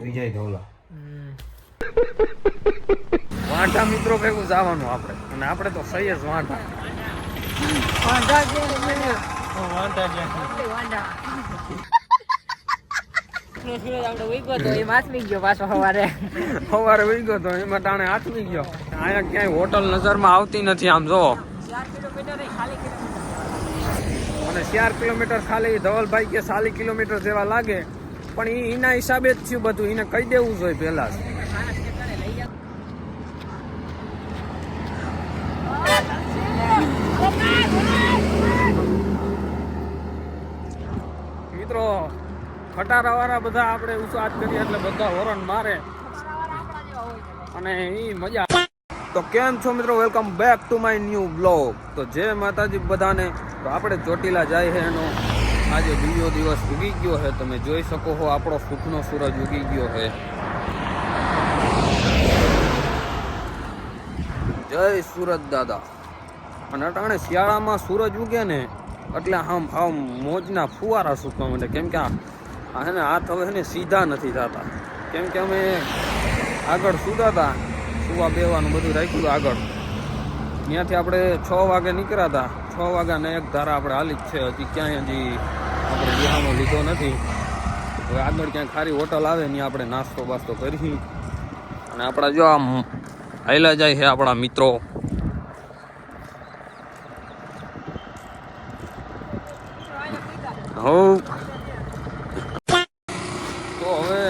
વિજય ધોલા. વાંઢા મિત્રો ભેગું જવાનું આપણે અને આપણે તો સહી જ વાંઢા વાંઢા છે? વાંઢા છે. પાછો સવારે સવારે વહી ગયો તો એમાં તાણે હાથમી ગયો અહીંયા ક્યાંય હોટલ નજરમાં આવતી નથી આમ જો ચાર કિલોમીટર નહીં, ખાલી કિલોમીટર અને ચાર કિલોમીટર ખાલી ધવલભાઈ કે સાલી કિલોમીટર જેવા લાગે પણ એના હિસાબે જ થયું બધું. એને કહી દેવું જોઈએ જાવ. મિત્રો ખટારા વાળા બધા આપણે ઉત્સાહ કરીએ એટલે બધા હોરન મારે. અને એ મજા તો કેમ છો મિત્રો? Welcome back to my new blog તો જે માતાજી બધાને. તો આપણે ચોટીલા જાય છે એનો. આજે બીજો દિવસ ઉગી ગયો છે. તમે જોઈ શકો છો, આપણો સુખનો સૂરજ ઉગી ગયો છે. જય સુરત દાદા. અને અટાણે શિયાળામાં સૂરજ ઉગે ને, એટલે આમ આમ મોજના ફુવારા સૂકવા માંડે. કેમ કે આ હે ને હાથ હવે ને સીધા નથી થતા. કેમ કે અમે આગળ સૂતા હતા, સુવા બેવાનું બધું રાખ્યું આગળ. ત્યાંથી આપણે છ વાગે નીકળ્યા હતા. છ વાગ્યાને એક ધારા આપણે હાલી જ છે. હજી ક્યાંય હજી આપણે બિહાનો લીધો નથી. હવે આગળ ક્યાંય ખારી હોટલ આવે ને આપણે નાસ્તો બાસ્તો કરી અને આપણા જો આમ હાઈલા જાય છે આપણા મિત્રો. તો હવે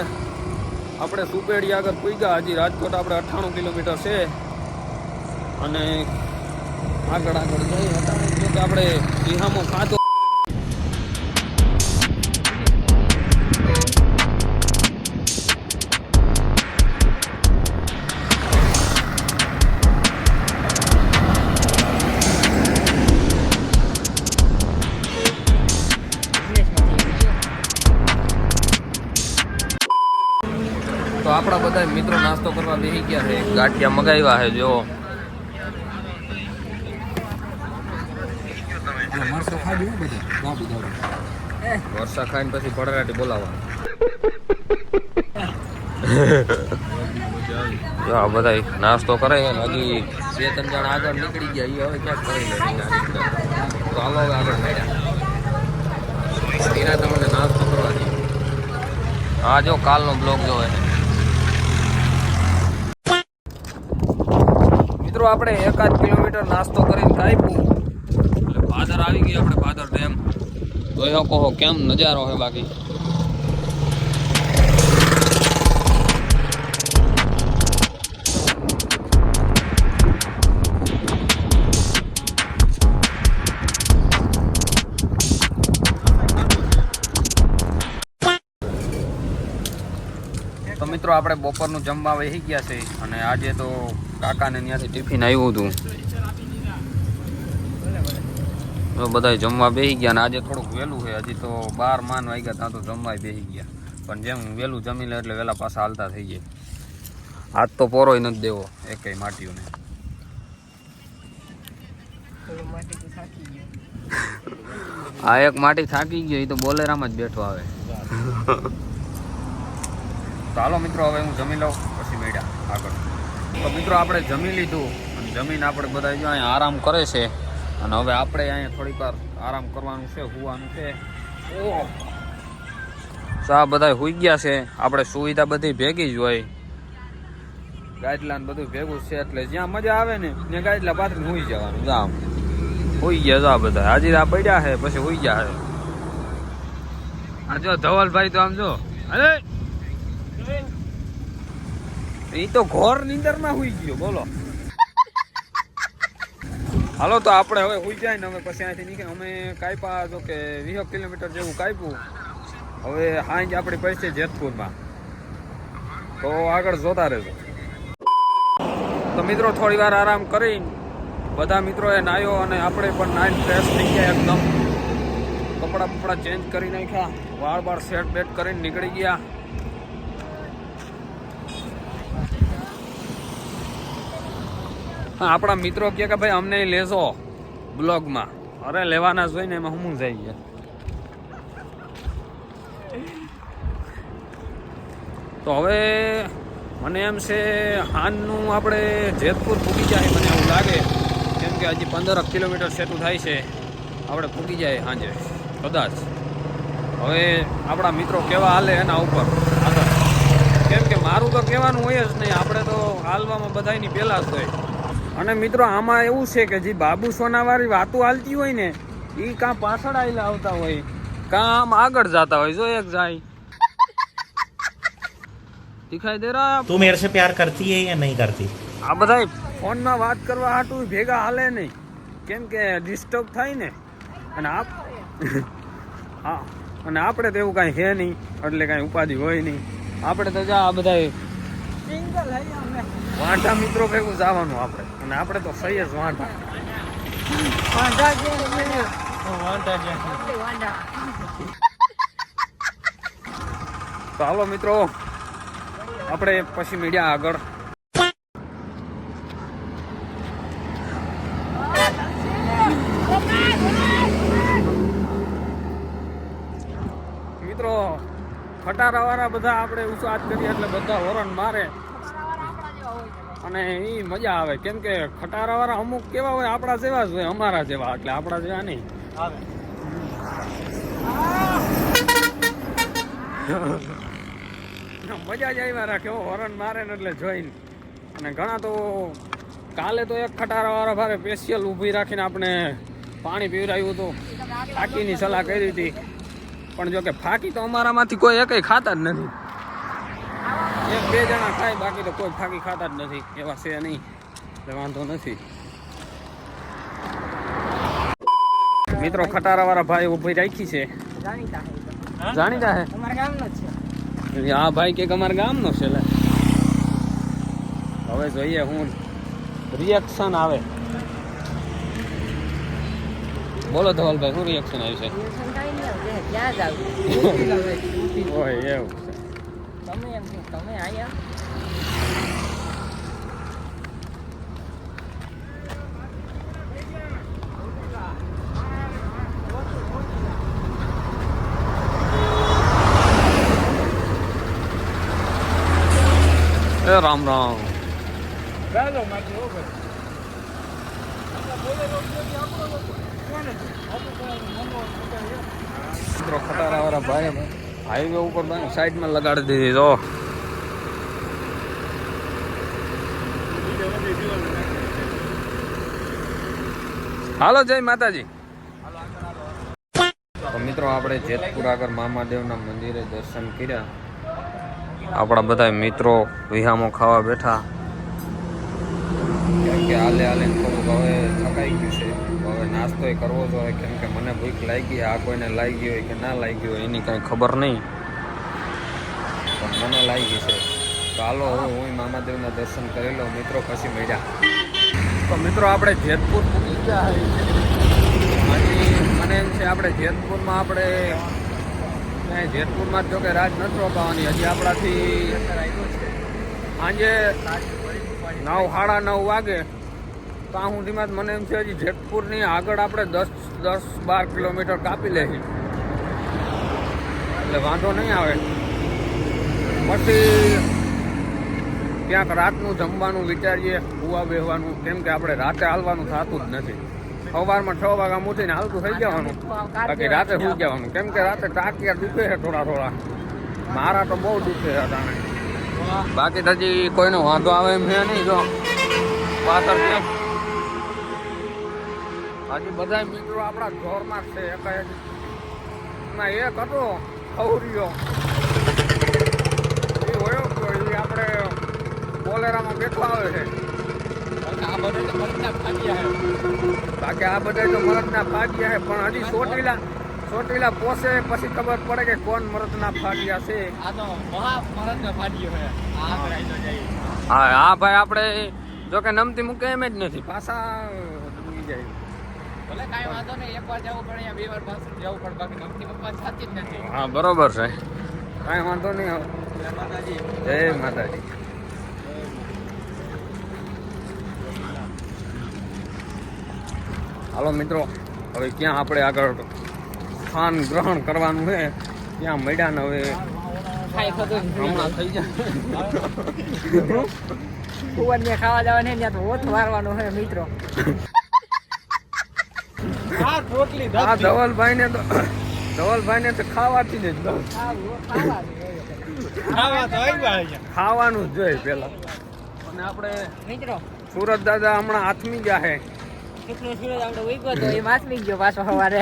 આપણે સુપેડી આગળ પૂગ્યા. હજી રાજકોટ આપણે અઠ્ઠાણું કિલોમીટર છે. અને આગળ આગળ જઈ જો આપણે બિહામો ખાધો તો આપણા બધા મિત્રો નાસ્તો કરવા બેસી ગયા છે. ગાંઠિયા મગાવ્યા છે, જો. વર્ષા ખાઈને પછી ભડરાટી બોલાવવા આ બધા નાસ્તો કરે છે હજી બે ત્રણ જણા આગળ નીકળી ગયા એ હવે ક્યાંક કરી લે. હાલો આગળ મળ્યા. તમને નાસ્તો કરવા હા જો કાલનો બ્લોગ જોવે મિત્રો, આપણે એકાદ કિલોમીટર નાસ્તો કરીને કાપ્યું એટલે આવી ગઈ આપણે ભાદર ડેમ. જોઈ શકો છો કેમ નજારો છે બાકી? તો મિત્રો આપણે બપોરનું જમવા વહી ગયા છે અને આજે તો કાકાને ત્યાંથી ટિફિન આવ્યું હતું. તો બધા જમવા બેસી ગયા અને આજે થોડુંક વહેલું છે. હજી તો બાર, માન વાગ્યા ત્યાં તો જમવા બેસી ગયા. પણ જેમ વહેલું જમી લે એટલે વહેલા પાછા હાલતા થઈ જાય. આજ તો પોરોય નથી દેવો, એકેય માટીઓને. આ એક માટી થાકી ગયો, એ તો બોલેરામાં જ બેઠો આવે. ચાલો મિત્રો, હવે હું જમી લઉં, પછી મેળ્યા આગળ. તો મિત્રો, આપણે જમી લીધું. જમીને આપણે બધા જો અહીંયા આરામ કરે છે. અને હવે આપણે અહીંયા થોડીક વાર આરામ કરવાનું છે, હોવાનું છે. સા બધા હુઈ ગયા છે. આપણે સુવિધા બધી ભેગી જ હોય. ગાદલા ને બધું ભેગું છે એટલે જ્યાં મજા આવે ને, ત્યાં ગાદલા પાથરીને હુઈ જવાનું જામ હુઈ ગયા જા બધા. હાજી આ પડ્યા છે, પછી હુઈ ગયા છે. આ જો ધવલભાઈ તો આમ જો. અરે! એ તો ઘોર નીંદરમાં હુઈ ગયો, બોલો. હાલો, તો આપણે હવે હુઈ જાય ને અમે પછી અહીંથી નીકળે. અમે કાપ્યા જો કે વીસ કિલોમીટર જેવું કાપ્યું. હવે હાંજ આપણી પડી જેતપુરમાં. તો આગળ જોતા રહેજો. તો મિત્રો, થોડી વાર આરામ કરી. બધા મિત્રોએ નાહ્યો અને આપણે પણ નાઈન ફ્રેશ થઈ ગયા એકદમ. કપડાં બપડા ચેન્જ કરી નાખ્યા. વાળ બાળ સેટ બેટ કરીને નીકળી ગયા. આપણા મિત્રો કહે કે ભાઈ, અમને લેજો બ્લોગમાં. અરે, લેવાના જોઈને એમાં હું જાય ગયા. તો હવે મને એમ છે, હાનનું આપણે જેતપુર પૂકી જાય મને એવું લાગે. કેમ કે હજી પંદર કિલોમીટર સેટું થાય છે. આપણે પૂકી જાય સાંજે કદાચ. હવે આપણા મિત્રો કેવા હાલે એના ઉપર. કેમ કે મારું તો કહેવાનું હોય જ નહીં. આપણે તો હાલવામાં બધાની પહેલાં જ હોય. અને મિત્રો આમાં એવું છે કે જે બાબુ સોનાવાળી વાતો હાલતી હોય ને એ કાં પાછળ આવેલા આવતા હોય. કાં આમ આગળ જતા હોય. જો એક જાય. દેખાય દે રહા તું મેરે સે પ્યાર કરતી હે યા નહીં કરતી? આ બધા ફોનમાં વાત કરવા હાટું ભેગા હાલે નહીં. કેમ કે ડિસ્ટર્બ થાય ને. અને આપ હા. અને આપણે તો એવું કાંઈ હે નહીં. એટલે કાંઈ ઉપાધિ હોય નહીં. આપણે તો જા આ બધા વાંઢા મિત્રો ભેગું જવાનું આપણે. અને આપણે તો સહી જ વાંઢા. વાંઢા છે મને. આપણે વાંઢા. તો હાલો મિત્રો આપણે પછી મીડિયા આગળ મિત્રો ખટારાવાળા બધા આપણે ઉત્સાહ કરીએ એટલે બધા હોરન મારે. અને એ મજા આવે. કેમ કે ખટારાવાળા અમુક કેવા હોય આપણા જેવા જ હોય અમારા જેવા. એટલે આપણા જેવા નહીં. મજા જ આવ્યા રાખે હોરન મારે ને એટલે જોઈને અને ઘણા તો કાલે તો એક ખટારાવાળા ભારે સ્પેશિયલ ઊભી રાખીને આપણે પાણી પીવડાવ્યું હતું. ટાંકીની સલાહ કરી હતી. પણ જો કે ફાકી તો અમારામાંથી કોઈ એકય ખાતા જ નથી. એક બે જણા ખાય બાકી તો કોઈ ફાકી ખાતા જ નથી. એવા છે નહીં. એટલે વાંધો નથી. મિત્રો ખટારાવાળા ભાઈ ઊભી રાખી છે. જાણીતા છે હે? અમારા ગામનો જ છે. આ ભાઈ કે અમારા ગામનો છે હવે જોઈએ હું રિએક્શન આવે. બોલો ધવલભાઈ શું રિએક્શન આવ્યું છે Reaction કાંઈ નહીં આવે. જે ત્યાં જ આવે. ઓય એવું છે તમે એમ કહો, તમે આયા એ રામ રામ મિત્રો ખટારા વાળા ભાઈ હાઈવે ઉપર સાઈડમાં લગાડી દીધી તો હાલો, જય માતાજી. મિત્રો, આપણે જેતપુર આગળ મામાદેવના મંદિરે દર્શન કર્યા. આપણા બધા મિત્રો વિહામો ખાવા બેઠા. કેમ કે હાલે હાલે થોડુંક હવે થકાઈ ગયું છે. હવે નાસ્તોય કરવો જોઈએ કેમ કે મને ભૂખ લાગી, આ કોઈને લાગી હોય કે ના લાગી હોય, એની કાંઈ ખબર નહીં. પણ મને લાગી છે. તો હાલો, હું હું મામાદેવના દર્શન કરી લઉં, મિત્રો પછી મળ્યા. તો મિત્રો, આપણે જેતપુર પૂકી ગયા મને એમ છે, આપણે જેતપુરમાં આપણે ત્યાં જેતપુરમાં જો કે રાત નથી રોકાવાની. હજી આપણાથી સાંજે નવ, સાડા નવ વાગે. ત્યાં સુધીમાં મને એમ છે હજી જેતપુરની આગળ આપણે દસ દસ બાર કિલોમીટર કાપી લેવી એટલે વાંધો નહીં આવે. પછી ક્યાંક રાતનું જમવાનું વિચારીએ કુવા બેહવાનું. કેમ કે આપણે રાતે હાલવાનું થતું જ નથી. સવારમાં છ વાગ્યા મૂઠીને હાલતું થઈ જવાનું. બાકી રાતે સુઈ જવાનું. કેમ કે રાતે ટાંકિયા દુખે છે થોડા થોડા. મારા તો બહુ દુખે છે અટાણે બાકી તો હજી કોઈનો વાંધો આવે એમ છે નહીં જો. પાછળ કેમ હજી બધા મિત્રો આપણા જોરમાં છે. એક ના એક હતો ખવરીયો એ હોય તો એ આપણે બોલેરામાં બેઠો આવે છે. બાકી આ બધા તો મરદના ફાટિયા છે પણ હજી સોટીલા સોટીલા પોસે પછી ખબર પડે કે કોણ મરદના ફાટિયા છે. હા. હા ભાઈ આપણે જો કે નમતી મૂકે એમ જ નથી. પાછા ડૂબી જાય. હા બરોબર છે. કાંઈ વાંધો નહીં જય માતાજી. હાલો મિત્રો હવે ક્યાં આપણે આગળ સ્થાન ગ્રહણ કરવાનું છે. ત્યાં મળ્યા ને હવે હમણાં થઈ જાય. કુંવર ને ખાવા જવાનું ત્યાં તો મારવાનું મિત્રો. આ ધવલભાઈ ને તો ધવલભાઈ ને તો ખાવાથી જ ખાવાનું જ જોઈએ પેલા અને આપણે મિત્રો. સુરત દાદા હમણાં હાથમી ગયા છે. કેટલો સૂરજ આપણે ઉગ્યો તો. એ માસમી ગયો પાછો સવારે.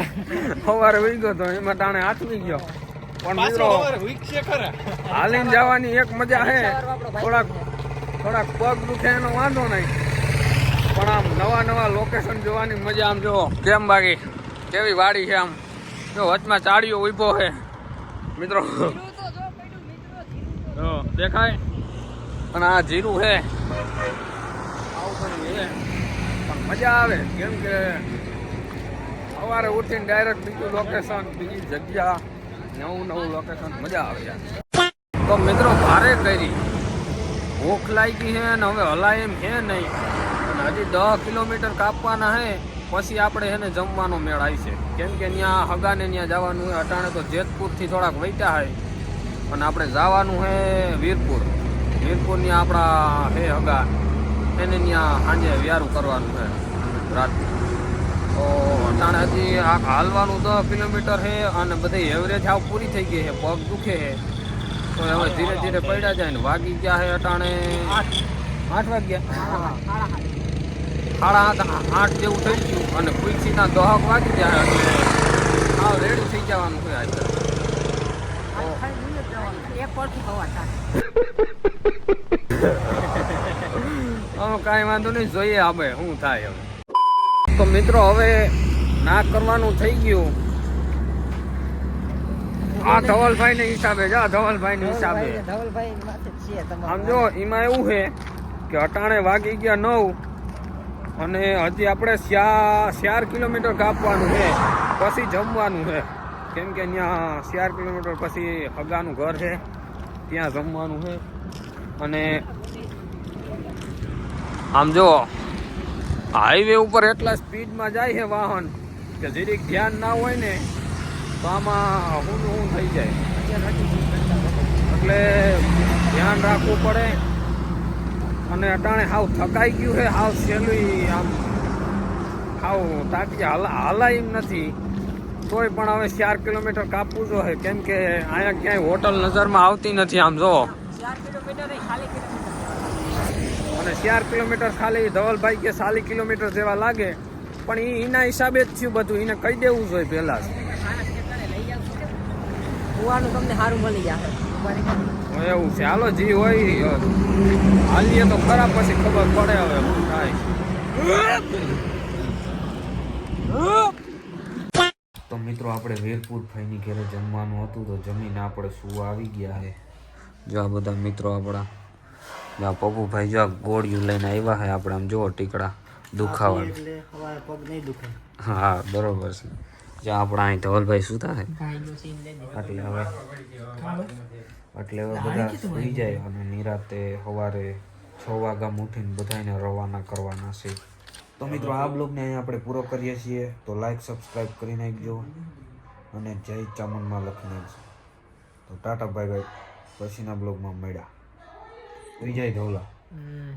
સવારે વહી ગયો તો એમાં ટાણે હાથમી ગયો. પણ મિત્રો હાલીને જવાની એક મજા છે થોડાક થોડાક પગ દુખે એનો વાંધો નહીં. પણ આમ નવા નવા લોકેશન જોવાની મજા આમ જો. કેમ બાકી? કેવી વાડી છે આમ? જો વચમાં ચાડીઓ ઊભો છે મિત્રો. જો દેખાય? પણ આ જીરું છે મજા આવે. કેમ કે સવારે ઉઠીને ડાયરેક્ટ બીજું લોકેશન બીજી જગ્યા, નવું નવું લોકેશન મજા આવે તો મિત્રો, ભારે કરી. ભૂખ લાગી છે ને હવે હલાય છે નહીં. અને હજી દસ કિલોમીટર કાપવાના છે પછી આપણે એને જમવાનો મેળ આવશે કેમ કે ત્યાં હગાને ત્યાં જવાનું હોય, અટાણે તો જેતપુરથી થોડાક વૈટા હોય. અને આપણે જવાનું છે વીરપુર. વીરપુર ત્યાં આપણા હે હગા. એને ત્યાં સાંજે વ્યારું કરવાનું છે. રાત તો અટાણે હજી આ હાલવાનું દસ કિલોમીટર છે અને બધી એવરેજ આવ પૂરી થઈ ગઈ છે પગ દુખે છે. તો હવે ધીરે ધીરે પડ્યા જાય ને વાગી ગયા છે અટાણે આઠ. વાગ્યા? સાડા આઠ. આઠ જેવું થઈ ગયું અને કુલસીના દહક વાગી ગયા એટલે આ રેડી થઈ જવાનું છે આજે. એક પડખું ખવા કાંઈ વાંધો નહીં જોઈએ હવે શું થાય હવે. તો મિત્રો હવે ના કરવાનું થઈ ગયું. આ ધવલભાઈ ને હિસાબે જા ધવલભાઈ ને હિસાબે આમ જો એમાં એવું છે કે અટાણે વાગી ગયા નવ અને હજી આપણે ચાર કિલોમીટર કાપવાનું છે પછી જમવાનું છે. કેમ કે ત્યાં ચાર કિલોમીટર પછી હગાનું ઘર છે ત્યાં જમવાનું છે. અને આમ જો હાઈવે ઉપર એટલા સ્પીડમાં જાય છે વાહન કે જરીક ધ્યાન ના હોય ને, તો આમાં હું હું થઈ જાય. એટલે ધ્યાન રાખવું પડે અને અટાણે હાવ થકાઈ ગયું છે, હાવ સહેલું આમ હાવ તાકી હાલા, હાલાય એમ નથી. તોય પણ હવે ચાર કિલોમીટર કાપવું જોઈએ, કેમ કે અહીંયા ક્યાંય હોટલ નજરમાં આવતી નથી આમ જો. ચાર કિલોમીટર નહીં ખાલી કિલોમીટર અને ચાર કિલોમીટર ખાલી ધવલભાઈ કે સાલી કિલોમીટર જેવા લાગે. પણ એ એના હિસાબે જ થયું બધું. એને કહી દેવું જોઈએ પહેલા કુવાનું તમને સારું મળી જશે એવું છે. હાલો જી હોય હાલીએ તો ખરા પછી ખબર પડે હવે શું થાય. તો મિત્રો આપણે વીરપુર ભાઈની ઘરે જમવાનું હતું તો જમીને આપણે શું આવી ગયા છે જો આ બધા મિત્રો આપણા જો આ પપ્પુભાઈ જો ગોળિયું લઈને આવ્યા છે આપણે આમ જુઓ ટીકડા દુખાવા હા બરોબર છે. જો આપણા અહીં ધવલભાઈ સુતા છે એટલે હવે એટલે હવે બધા સુઈ જાય અને નિરાતે સવારે છ વાગ્યા ઉઠીને બધાને રવાના કરવાના છે. તો મિત્રો આ બ્લોગને અહીં આપણે પૂરો કરીએ છીએ. તો લાઈક સબસ્ક્રાઈબ કરી નાખજો. અને જય ચામુંડમાં લખી નાખજો તો ટાટા બાય બાય પછીના બ્લોગમાં મળ્યા. વિજય ધોલા હમ